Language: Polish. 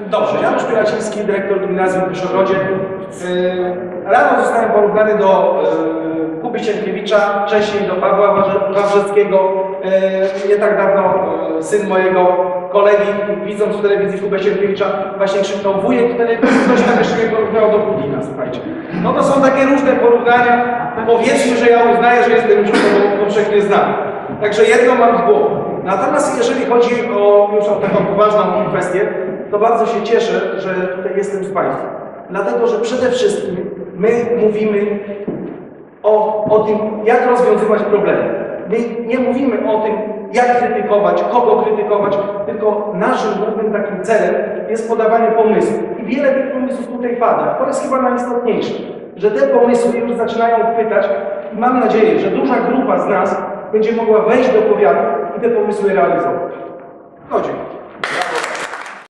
Dobrze, Janusz Pieraciński, dyrektor gimnazjum w Wyszogrodzie. Yy, Rano zostałem porównany do yy, Kuby Sienkiewicza, wcześniej do Pawła Wawrzeckiego. Yy, Nie tak dawno syn mojego kolegi, widząc w telewizji Kubę Sienkiewicza, właśnie krzyknął wujek w telewizji, ktoś tam jeszcze mnie porównał do Putina, słuchajcie. No to są takie różne porównania. Powiedzmy, że ja uznaję, że jestem już powszechnie znany. Także jedno mam z głowy. Natomiast jeżeli chodzi o już o taką poważną kwestię, to bardzo się cieszę, że tutaj jestem z Państwem. Dlatego, że przede wszystkim my mówimy o, o tym, jak rozwiązywać problemy. My nie mówimy o tym, jak krytykować, kogo krytykować, tylko naszym głównym takim celem jest podawanie pomysłów. I wiele tych pomysłów tutaj pada. To jest chyba najistotniejsze, że te pomysły już zaczynają chwytać i mam nadzieję, że duża grupa z nas będzie mogła wejść do powiatu i te pomysły realizować. Dziękuję.